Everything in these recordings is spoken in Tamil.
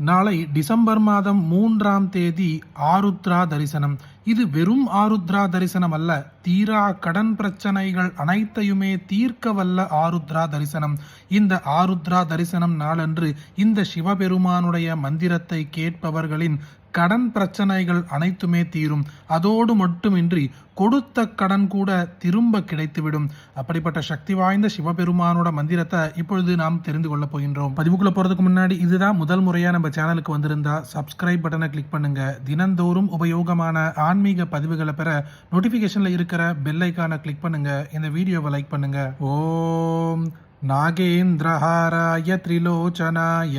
நாளை டிசம்பர் மாதம் மூன்றாம் தேதி ஆருத்ரா தரிசனம். இது வெறும் ஆருத்ரா தரிசனம் அல்ல. தீரா கடன் பிரச்சனைகள் அனைத்தையுமே தீர்க்க வல்ல ஆருத்ரா தரிசனம். இந்த ஆருத்ரா தரிசனம் நாளன்று இந்த சிவபெருமானுடைய மந்திரத்தை கேட்பவர்களின் கடன் பிரச்சனைகள் அனைத்துமே தீரும். அதோடு மட்டுமின்றி கொடுத்த கடன் கூட திரும்ப கிடைத்துவிடும். அப்படிப்பட்ட சக்தி வாய்ந்த சிவபெருமானோட மந்திரத்தை இப்பொழுது நாம் தெரிந்து கொள்ள போகின்றோம். பதிவுக்குள்ள போறதுக்கு முன்னாடி இதுதான் முதல் முறையா நம்ம சேனலுக்கு வந்திருந்தா சப்ஸ்கிரைப் பட்டனை கிளிக் பண்ணுங்க. தினந்தோறும் உபயோகமான ஆன்மீக பதிவுகளை பெற நோட்டிபிகேஷன்ல இருக்கிற பெல் ஐக்கானை கிளிக் பண்ணுங்க. இந்த வீடியோவை லைக் பண்ணுங்க. ஓம் நாகேந்திரஹாராய திரிலோச்சனாய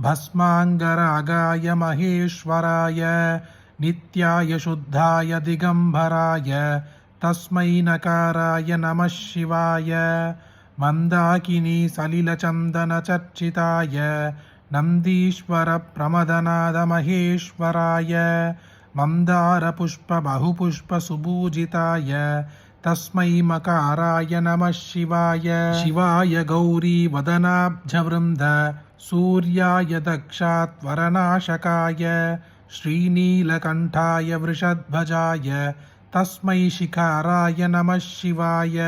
भस्माङ्गरागाय महेश्वराय नित्याय शुद्धाय दिगम्बराय तस्मै नकाराय नमः शिवाय मन्दाकिनी सलिलचन्दनचर्चिताय नन्दीश्वरप्रमदनादमहेश्वराय मन्दारपुष्पबहुपुष्पसुपूजिताय तस्मै मकाराय नमः शिवाय। शिवाय गौरीवदनाब्जवृन्द सूर्याय दक्षात्वरनाशकाय श्रीनीलकण्ठाय वृषध्वजाय तस्मै शिखाराय नमः शिवाय।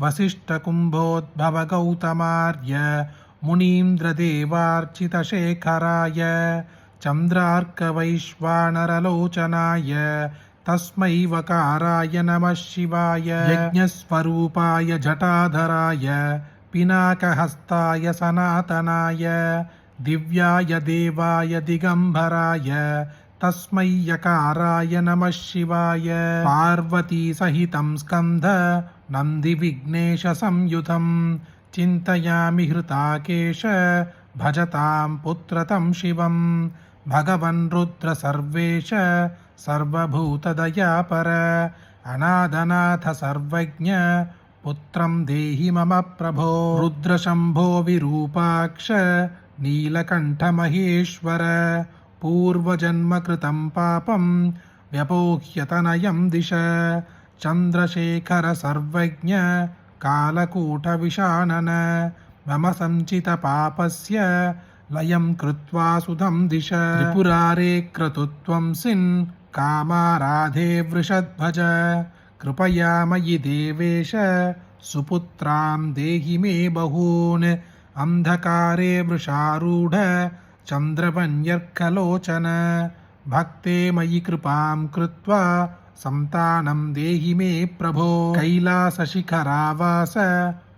वसिष्ठकुम्भोद्भवगौतमार्य मुनीन्द्रदेवार्चितशेखराय चन्द्रार्कवैश्वानरलोचनाय तस्मै वकाराय नमः शिवाय। यज्ञस्वरूपाय जटाधराय पिनाकहस्ताय सनातनाय दिव्याय देवाय दिगम्बराय तस्मै यकाराय नमः शिवाय पार्वतीसहितं स्कन्ध नन्दिविघ्नेशसंयुतं चिन्तयामि हृताकेश भजतां पुत्रतं शिवं भगवन् रुद्रसर्वेश सर्वभूतदयापर अनादनाथ सर्वज्ञ पुत्रं देहि मम प्रभो रुद्रशम्भो विरूपाक्ष नीलकण्ठमहेश्वर पूर्वजन्मकृतं पापं व्यपोह्यतनयं दिश चन्द्रशेखर सर्वज्ञ कालकूटविषाणन मम सञ्चितपापस्य लयं कृत्वा सुधं दिश त्रिपुरारे क्रतुत्वं सिन् कामाराधे वृषध्वज कृपया मयि देवेश सुपुत्रां देहि मे बहून्। अन्धकारे वृषारूढ चन्द्रवन्यर्कलोचन भक्ते मयि कृपां कृत्वा सन्तानं देहि मे प्रभो। कैलासशिखरावास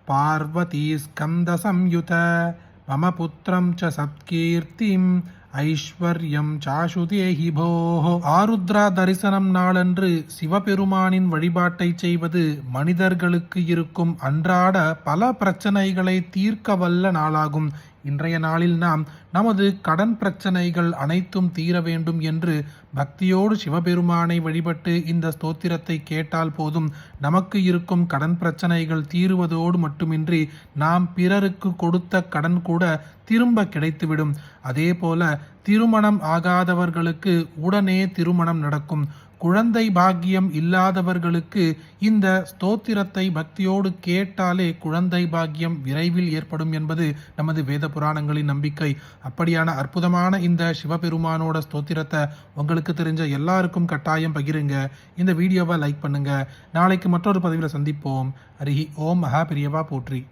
पार्वतीस्कन्दसंयुत। मम पुत्रं च सत्कीर्तिम् ஐஸ்வர்யம் சாஷு தேஹி போஹோ ஆருத்ரா தரிசனம் நாளன்று சிவபெருமானின் வழிபாட்டை செய்வது மனிதர்களுக்கு இருக்கும் அன்றாட பல பிரச்சனைகளை தீர்க்க வல்ல நாளாகும். இன்றைய நாளில் நாம் நமது கடன் பிரச்சனைகள் அனைத்தும் தீர வேண்டும் என்று பக்தியோடு சிவபெருமானை வழிபட்டு இந்த ஸ்தோத்திரத்தை கேட்டால் போதும். நமக்கு இருக்கும் கடன் பிரச்சனைகள் தீருவதோடு மட்டுமின்றி நாம் பிறருக்கு கொடுத்த கடன் கூட திரும்ப கிடைத்துவிடும். அதே போல திருமணம் ஆகாதவர்களுக்கு உடனே திருமணம் நடக்கும். குழந்தை பாக்கியம் இல்லாதவர்களுக்கு இந்த ஸ்தோத்திரத்தை பக்தியோடு கேட்டாலே குழந்தை பாக்கியம் விரைவில் ஏற்படும் என்பது நமது வேத புராணங்களின் நம்பிக்கை. அப்படியான அற்புதமான இந்த சிவபெருமானோட ஸ்தோத்திரத்தை உங்களுக்கு தெரிஞ்ச எல்லாருக்கும் கட்டாயம் பகிருங்க. இந்த வீடியோவை லைக் பண்ணுங்க. நாளைக்கு மற்றொரு பதிவில் சந்திப்போம். அருகி ஓம் மகா பெரியவா போற்றி.